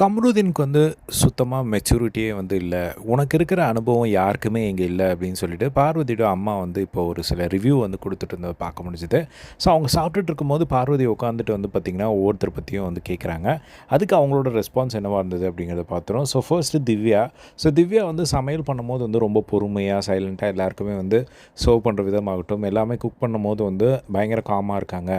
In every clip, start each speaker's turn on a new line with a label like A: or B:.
A: கம்ருதீனுக்கு வந்து சுத்தமாக மெச்சூரிட்டியே வந்து இல்லை. உனக்கு இருக்கிற அனுபவம் யாருக்குமே இங்கே இல்லை அப்படின்னு சொல்லிட்டு பார்வதியோட அம்மா வந்து இப்போ ஒரு சில ரிவ்யூ வந்து கொடுத்துட்டு இருந்ததை பார்க்க முடிஞ்சுது. ஸோ அவங்க சாப்பிட்டுட்டு இருக்கும்போது பார்வதி உட்காந்துட்டு வந்து பார்த்திங்கன்னா ஒவ்வொருத்தர் பற்றியும் வந்து கேட்குறாங்க அதுக்கு அவங்களோட ரெஸ்பான்ஸ் என்னவாக இருந்தது அப்படிங்கிறத பார்த்துரும் so first Divya. So Divya வந்து சமையல் பண்ணும்போது வந்து ரொம்ப பொறுமையாக சைலண்ட்டாக எல்லாருக்குமே வந்து சர்வ் பண்ணுற விதமாகட்டும் எல்லாமே குக் பண்ணும்போது வந்து பயங்கர காமாக இருக்காங்க.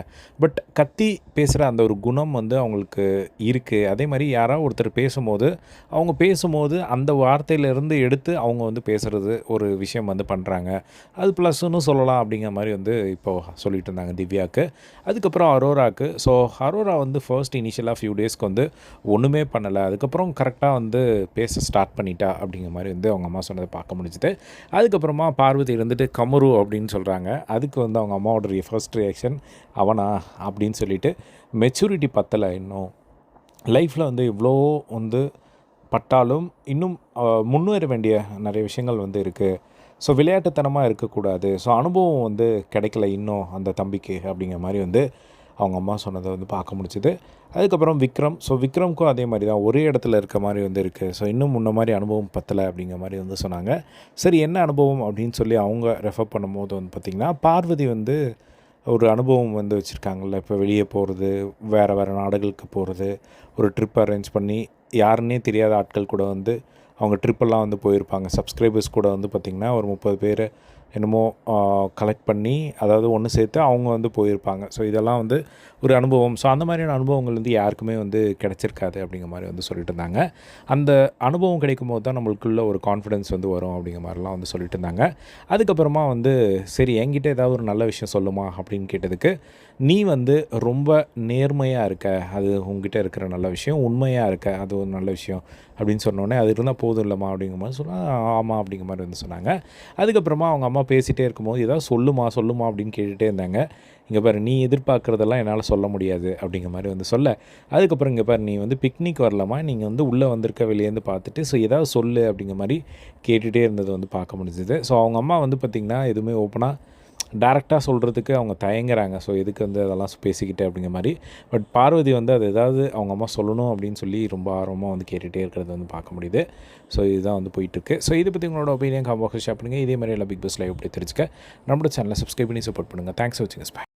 A: பட் கத்தி பேசுகிற அந்த ஒரு குணம் வந்து அவங்களுக்கு இருக்குது அதே மாதிரி யாராவது ஒருத்தர் பேசும்போது அவங்க பேசும்போது அந்த வார்த்தையிலேருந்து எடுத்து அவங்க வந்து பேசுகிறது ஒரு விஷயம் வந்து பண்ணுறாங்க அது ப்ளஸ்ன்னு சொல்லலாம் அப்படிங்கிற மாதிரி வந்து இப்போது சொல்லிட்டு இருந்தாங்க திவ்யாவுக்கு அதுக்கப்புறம் அரோராவுக்கு ஸோ அரோரா வந்து ஃபர்ஸ்ட் இனிஷியலாக ஃபியூ டேஸ்க்கு வந்து ஒன்றுமே பண்ணலை. அதுக்கப்புறம் கரெக்டாக வந்து பேச ஸ்டார்ட் பண்ணிட்டா அப்படிங்கிற மாதிரி வந்து அவங்க அம்மா சொன்னதை பார்க்க முடிஞ்சுது. அதுக்கப்புறமா பார்வதி இருந்துட்டு கமரு அப்படின்னு சொல்கிறாங்க அதுக்கு வந்து அவங்க அம்மாவோட ஃபர்ஸ்ட் ரியாக்ஷன் அவனா? அப்படின்னு சொல்லிட்டு மெச்சூரிட்டி பத்தலை இன்னும். லைஃப்பில் வந்து இவ்வளோ வந்து பட்டாலும் இன்னும் முன்னேற வேண்டிய நிறைய விஷயங்கள் வந்து இருக்குது ஸோ விளையாட்டுத்தனமாக இருக்கக்கூடாது. ஸோ அனுபவம் வந்து கிடைக்கல இன்னும் அந்த தம்பிக்கு அப்படிங்கிற மாதிரி வந்து அவங்க அம்மா சொன்னதை வந்து பார்க்க முடிச்சுது அதுக்கப்புறம் விக்ரம். ஸோ விக்ரம்க்கும் அதே மாதிரி தான். ஒரே இடத்துல இருக்க மாதிரி வந்து இருக்குது ஸோ இன்னும் முன்ன மாதிரி அனுபவம் பத்தலை அப்படிங்கிற மாதிரி வந்து சொன்னாங்க. சரி என்ன அனுபவம் அப்படின்னு சொல்லி அவங்க ரெஃபர் பண்ணும்போது வந்து பார்த்திங்கன்னா பார்வதி வந்து ஒரு அனுபவம் வந்து வச்சுருக்காங்கல்ல. இப்போ வெளியே போகிறது வேறு வேறு நாடுகளுக்கு போகிறது ஒரு ட்ரிப் அரேஞ்ச் பண்ணி யாருன்னே தெரியாத ஆட்கள் கூட வந்து அவங்க ட்ரிப்பெல்லாம் வந்து போயிருப்பாங்க. சப்ஸ்கிரைபர்ஸ் கூட வந்து பார்த்திங்கன்னா ஒரு முப்பது பேர் என்னமோ கலெக்ட் பண்ணி அதாவது ஒன்று சேர்த்து அவங்க வந்து போயிருப்பாங்க. ஸோ இதெல்லாம் வந்து ஒரு அனுபவம். ஸோ அந்த மாதிரியான அனுபவங்கள் வந்து யாருக்குமே வந்து கிடைச்சிருக்காது அப்படிங்கிற மாதிரி வந்து சொல்லிட்டு இருந்தாங்க. அந்த அனுபவம் கிடைக்கும் போது தான் நம்மளுக்குள்ள ஒரு கான்ஃபிடென்ஸ் வந்து வரும் அப்படிங்கிற மாதிரிலாம் வந்து சொல்லிட்டு இருந்தாங்க. அதுக்கப்புறமா வந்து சரி என்கிட்ட ஏதாவது ஒரு நல்ல விஷயம் சொல்லுமா? அப்படின்னு கேட்டதுக்கு நீ வந்து ரொம்ப நேர்மையாக இருக்க. அது உங்ககிட்ட இருக்கிற நல்ல விஷயம். உண்மையாக இருக்க. அது ஒரு நல்ல விஷயம். அப்படின்னு சொன்னோடனே அது இருந்தால் போதும் இல்லைம்மா. அப்படிங்கிற மாதிரி சொன்னால் ஆமாம் அப்படிங்கிற மாதிரி வந்து சொன்னாங்க. அதுக்கப்புறமா அவங்க அம்மா பேசிகிட்டே இருக்கும்போது ஏதாவது சொல்லுமா சொல்லுமா அப்படின்னு கேட்டுகிட்டே இருந்தாங்க. இங்கே பாரு நீ எதிர்பார்க்குறதெல்லாம் என்னால் சொல்ல முடியாது அப்படிங்கிற மாதிரி வந்து சொல்ல. அதுக்கப்புறம் இங்கே பாரு நீ வந்து பிக்னிக் வரலாமா? நீங்கள் வந்து உள்ளே வந்திருக்க வெளியேருந்து பார்த்துட்டு ஸோ ஏதாவது சொல்லு அப்படிங்கிற மாதிரி கேட்டுகிட்டே இருந்தது வந்து பார்க்க முடிஞ்சுது. ஸோ அவங்க அம்மா வந்து பார்த்திங்கன்னா எதுவுமே ஓப்பனாக டேரெக்டாக சொல்கிறதுக்கு அவங்க தயங்குறாங்க. ஸோ எதுக்கு வந்து அதெல்லாம் பேசிக்கிட்டு அப்படிங்கிற மாதிரி. பட் பார்வதி வந்து அது ஏதாவது அவங்க அம்மா சொல்லணும் அப்படின்னு சொல்லி ரொம்ப ஆர்வமாக வந்து கேட்டுகிட்டே இருக்கிறது வந்து பார்க்க முடியுது. ஸோ இதுதான் வந்து போயிட்டுருக்கு. ஸோ இதை பற்றி உங்களோட ஒப்பீனியன் காம்பாக்ஸ் ஷேர் பண்ணுங்கள் இதே மாதிரி எல்லாம் பிக் பாஸ் லைவ் அப்படி தெரிஞ்சுக்க. நம்மளோட சேனலை சப்ஸ்கிரைப் பண்ணி சப்போர்ட் பண்ணுங்கள் தேங்க்ஸ் வச்சுங்க ஸ்பை